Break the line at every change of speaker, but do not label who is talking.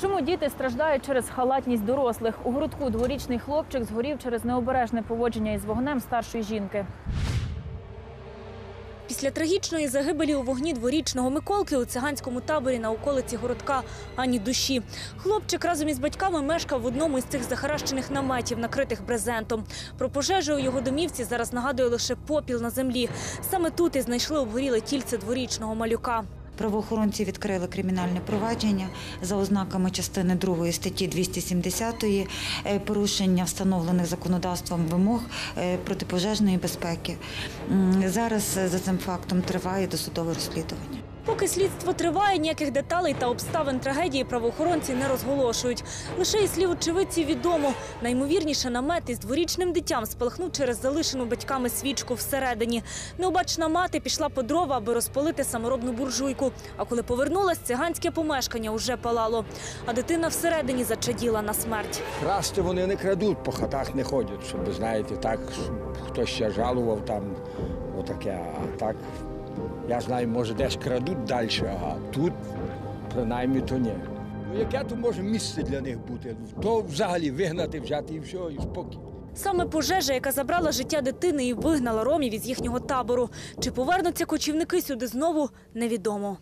Чому діти страждають через халатність дорослих? У грудку дворічний хлопчик згорів через необережне поводження із вогнем старшої жінки.
Після трагічної загибелі у вогні дворічного Миколки у циганському таборі на околиці городка ані душі. Хлопчик разом із батьками мешкав в одному із цих захаращених наметів, накритих брезентом. Про пожежу у його домівці зараз нагадує лише попіл на землі. Саме тут і знайшли обгоріле тільце дворічного малюка.
Правоохоронці відкрили кримінальне провадження за ознаками частини 2 статті 270 е, порушення встановлених законодавством вимог е, протипожежної безпеки. Зараз е, за цим фактом триває досудове розслідування.
Поки слідство триває, ніяких деталей та обставин трагедії правоохоронці не розголошують. Лише із слів очевидців відомо, наймовірніше намет із дворічним дитям спалахнув через залишену батьками свічку всередині. Необачна мати пішла по дрова, аби розпалити саморобну буржуйку. А коли повернулась, циганське помешкання уже палало. А дитина всередині зачаділа на смерть.
Красти вони не крадуть, по хатах не ходять, щоб, знаєте, так, щоб хтось ще жалував там, отаке. А так, я знаю, може, десь крадуть далі, а тут принаймні то ні. Ну, яке то може місце для них бути? То взагалі вигнати, взяти і все, і спокій.
Саме пожежа, яка забрала життя дитини і вигнала ромів із їхнього табору. Чи повернуться кочівники сюди знову, невідомо.